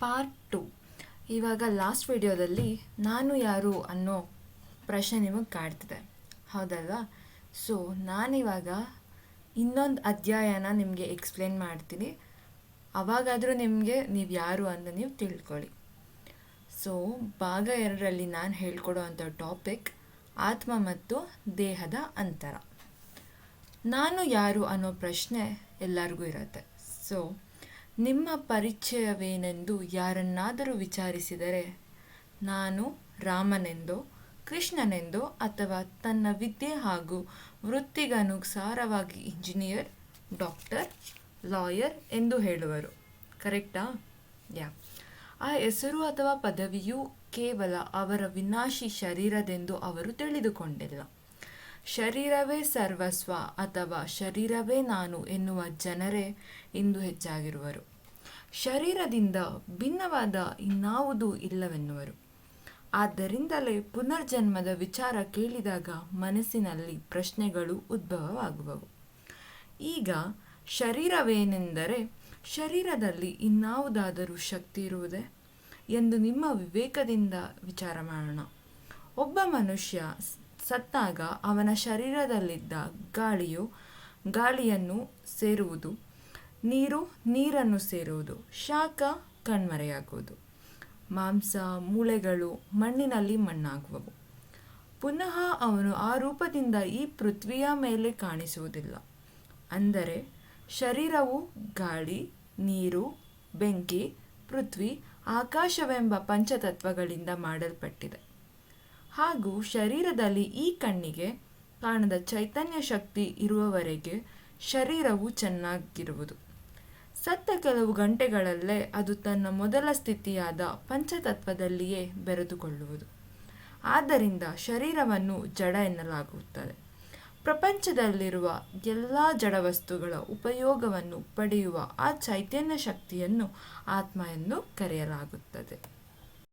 Part two ಇವಾಗ last ವಿಡಿಯೋದಲ್ಲಿ ನಾನು ಯಾರು ಅನ್ನೋ ಪ್ರಶ್ನೆ ನಿಮಗೆ ಕಾಡ್ತಿದೆ. ಹೌದಲ್ವಾ? ಸೊ ನಾನಿವಾಗ ಇನ್ನೊಂದು ಅಧ್ಯಾಯನ ನಿಮಗೆ ಎಕ್ಸ್ಪ್ಲೇನ್ ಮಾಡ್ತೀನಿ. ಅವಾಗಾದರೂ ನಿಮಗೆ ನೀವು ಯಾರು ಅಂತ ನೀವು ತಿಳ್ಕೊಳ್ಳಿ. ಸೊ ಭಾಗ ಎರಡರಲ್ಲಿ ನಾನು ಹೇಳ್ಕೊಡೋ ಅಂಥ ಟಾಪಿಕ್ ಆತ್ಮ ಮತ್ತು ದೇಹದ ಅಂತರ. ನಾನು ಯಾರು ಅನ್ನೋ ಪ್ರಶ್ನೆ ಎಲ್ಲರಿಗೂ ಇರುತ್ತೆ. ಸೊ ನಿಮ್ಮ ಪರಿಚಯವೇನೆಂದು ಯಾರನ್ನಾದರೂ ವಿಚಾರಿಸಿದರೆ ನಾನು ರಾಮನೆಂದೋ, ಕೃಷ್ಣನೆಂದೋ ಅಥವಾ ತನ್ನ ವಿದ್ಯೆ ಹಾಗೂ ವೃತ್ತಿಗನುಸಾರವಾಗಿ ಇಂಜಿನಿಯರ್, ಡಾಕ್ಟರ್, ಲಾಯರ್ ಎಂದು ಹೇಳುವರು. ಕರೆಕ್ಟಾ? ಯಾ. ಆ ಹೆಸರು ಅಥವಾ ಪದವಿಯು ಕೇವಲ ಅವರ ವಿನಾಶಿ ಶರೀರದೆಂದು ಅವರು ತಿಳಿದುಕೊಂಡಿಲ್ಲ. ಶರೀರವೇ ಸರ್ವಸ್ವ ಅಥವಾ ಶರೀರವೇ ನಾನು ಎನ್ನುವ ಜನರೇ ಇಂದು ಹೆಚ್ಚಾಗಿರುವರು. ಶರೀರದಿಂದ ಭಿನ್ನವಾದ ಇನ್ನಾವುದೂ ಇಲ್ಲವೆನ್ನುವರು. ಆದ್ದರಿಂದಲೇ ಪುನರ್ಜನ್ಮದ ವಿಚಾರ ಕೇಳಿದಾಗ ಮನಸ್ಸಿನಲ್ಲಿ ಪ್ರಶ್ನೆಗಳು ಉದ್ಭವವಾಗುವವು. ಈಗ ಶರೀರವೇನೆಂದರೆ ಶರೀರದಲ್ಲಿ ಇನ್ನಾವುದಾದರೂ ಶಕ್ತಿ ಇರುವುದೇ? ಎಂದು ನಿಮ್ಮ ವಿವೇಕದಿಂದ ವಿಚಾರ ಮಾಡೋಣ. ಒಬ್ಬ ಮನುಷ್ಯ ಸತ್ತಾಗ ಅವನ ಶರೀರದಲ್ಲಿದ್ದ ಗಾಳಿಯು ಗಾಳಿಯನ್ನು ಸೇರುವುದು, ನೀರು ನೀರನ್ನು ಸೇರುವುದು, ಶಾಖ ಕಣ್ಮರೆಯಾಗುವುದು. ಮಾಂಸ, ಮೂಳೆಗಳು ಮಣ್ಣಿನಲ್ಲಿ ಮಣ್ಣಾಗುವವು. ಪುನಃ ಅವನು ಆ ರೂಪದಿಂದ ಈ ಪೃಥ್ವಿಯ ಮೇಲೆ ಕಾಣಿಸುವುದಿಲ್ಲ. ಅಂದರೆ ಶರೀರವು ಗಾಳಿ, ನೀರು, ಬೆಂಕಿ, ಪೃಥ್ವಿ, ಆಕಾಶವೆಂಬ ಪಂಚತತ್ವಗಳಿಂದ ಮಾಡಲ್ಪಟ್ಟಿದೆ. ಹಾಗೂ ಶರೀರದಲ್ಲಿ ಈ ಕಣ್ಣಿಗೆ ಕಾಣದ ಚೈತನ್ಯ ಶಕ್ತಿ ಇರುವವರೆಗೆ ಶರೀರವು ಚೆನ್ನಾಗಿರುವುದು. ಸತ್ತ ಕೆಲವು ಗಂಟೆಗಳಲ್ಲೇ ಅದು ತನ್ನ ಮೊದಲ ಸ್ಥಿತಿಯಾದ ಪಂಚತತ್ವದಲ್ಲಿಯೇ ಬೆರೆದುಕೊಳ್ಳುವುದು. ಆದ್ದರಿಂದ ಶರೀರವನ್ನು ಜಡ ಎನ್ನಲಾಗುತ್ತದೆ. ಪ್ರಪಂಚದಲ್ಲಿರುವ ಎಲ್ಲ ಜಡವಸ್ತುಗಳ ಉಪಯೋಗವನ್ನು ಪಡೆಯುವ ಆ ಚೈತನ್ಯ ಶಕ್ತಿಯನ್ನು ಆತ್ಮ ಎಂದು ಕರೆಯಲಾಗುತ್ತದೆ.